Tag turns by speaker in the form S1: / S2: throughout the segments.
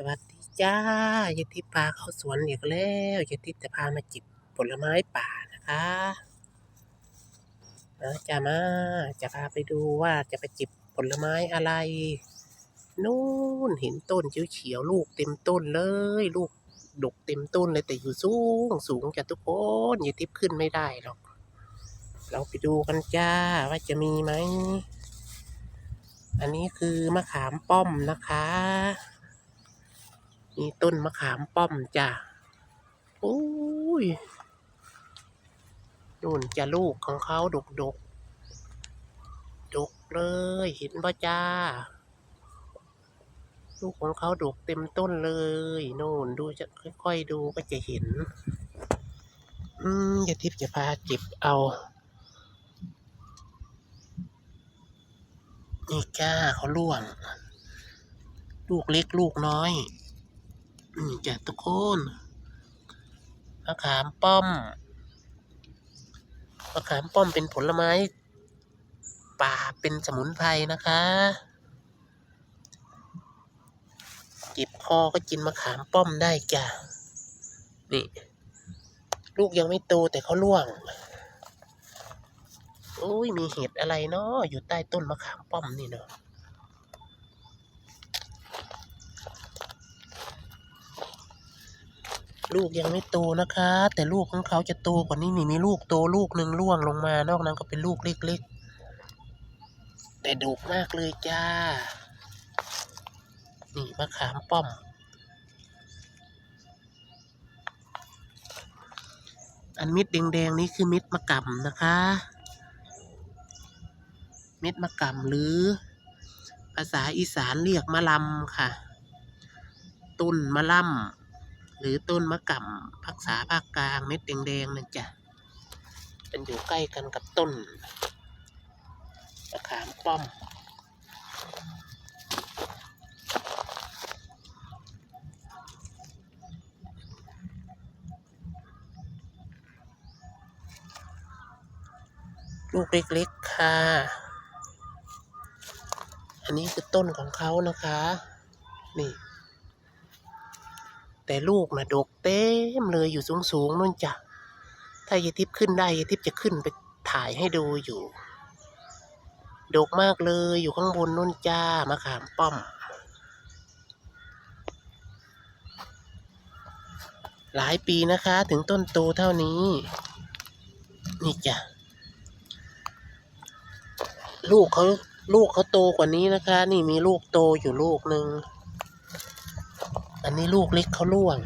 S1: สวัสดีจ้ายายทิพย์พาเข้าสวนอีกแล้วยายทิจะพามาจิบผลไม้ป่านะคะนะจะมาจะพาไปดูว่าจะไปจิบผลไม้อะไร นู่นเห็นต้นเขียวๆลูกเต็มต้นเลย ลูกดกเต็มต้นเลยแต่อยู่สูงสูงจ้ะทุกคนยายทิพขึ้นไม่ได้หรอก เราไปดูกันจ้าว่าจะมีไหม อันนี้คือมะขามป้อมนะคะ มีต้นมะขามป้อมจ้ะโอ้ยนู่นจะลูกของเขาดกดกดกเลยเห็นป่ะจ้า ลูกของเขาดกเต็มต้นเลยนู่นดูจะค่อยๆดูก็จะเห็น อืมอย่าทิพย์จะพาจิบเอานี่จ้าเขาล่วง ลูกเล็กลูกน้อย นี่จ้ะทุกคนมะขามป้อมมะขามป้อมเป็นผลไม้ ป่าเป็นสมุนไพรนะคะเจ็บคอก็กินมะขามป้อมได้จ้ะนี่ ลูกยังไม่โตแต่เขาล่วงโอ้ยมีเห็ดอะไรเนาะอยู่ใต้ต้นมะขามป้อมนี่เนาะ ลูกยังไม่โตนะคะ แต่ลูกของเขาจะโตกว่านี้นี่มีลูกโตลูกหนึ่งร่วงลงมานอกนั้นก็เป็นลูกเล็กๆ แต่ดกมากเลยจ้า นี่มะขามป้อม อันเม็ดแดงๆนี้คือเม็ดมะกำนะคะ เม็ดมะกำหรือ ภาษาอีสานเรียกมะลำค่ะ ต้นมะลำ หรือต้นมะกำภาษาภาคกลางเม็ดแดงๆนั่นจ้ะมันอยู่ใกล้กันกับต้นมะขามป้อม ลูกเล็กๆค่ะ อันนี้คือต้นของเขานะคะ นี่ แต่ลูกนะดกเต็มเลยอยู่สูงๆนู่นจ้ะถ้ายายทิพย์ขึ้นได้ยายทิพย์จะขึ้นไปถ่ายให้ดูอยู่ ดกมากเลยอยู่ข้างบนนู่นจ้ามะขามป้อม หลายปีนะคะ ถึงต้นโตเท่านี้ นี่จ้ะลูกเขาลูกเขาโตกว่านี้นะคะ นี่มีลูกโตอยู่ลูกหนึ่ง อันนี้ลูกเล็กเขาล่วง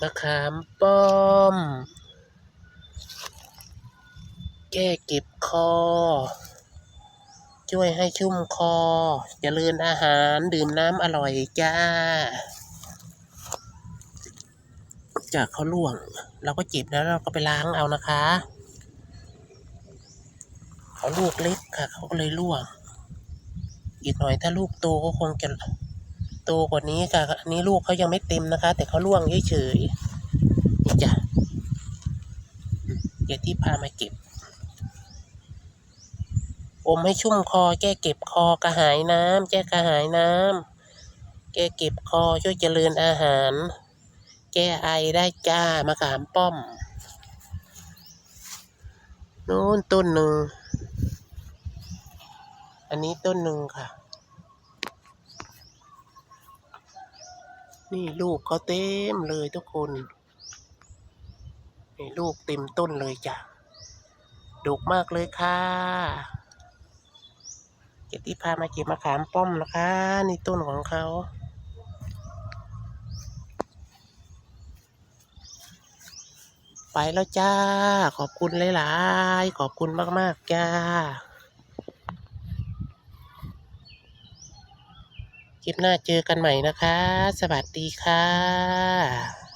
S1: มะขามป้อม แก้เก็บคอ ช่วยให้ชุ่มคอ เจริญอาหารดื่มน้ำอร่อยจ้า จากเขาล่วง เราก็จ็บแล้วเราก็ไปล้างเอานะคะเขาลูกเล็กค่ะ เขาก็เลยล่วง อีกหน่อยถ้าลูกโตก็คงจะโตกว่านี้ค่ะอันนี้ลูกเขายังไม่เต็มนะคะ แต่เขาล่วงเฉยๆนี่จ้ะเดี๋ยวที่พามาเก็บ อมให้ชุ่มคอ แก้เก็บคอกระหายน้ำแก้กระหายน้ำแก้เก็บคอช่วยเจริญอาหาร แก้ไอได้จ้ามะขามป้อมนู้นต้นหนึ่ง อันนี้ต้นหนึ่งค่ะ นี่ลูกเขาเต็มเลยทุกคนนี่ลูกเต็มต้นเลยจ้ะดกมากเลยค่ะเก็บที่พามาเก็บมะขามป้อมนะคะ นี่ต้นของเขา ไปแล้วจ้า ขอบคุณหลายๆ ขอบคุณมากๆจ้า คลิปหน้าเจอกันใหม่นะคะ สวัสดีค่ะ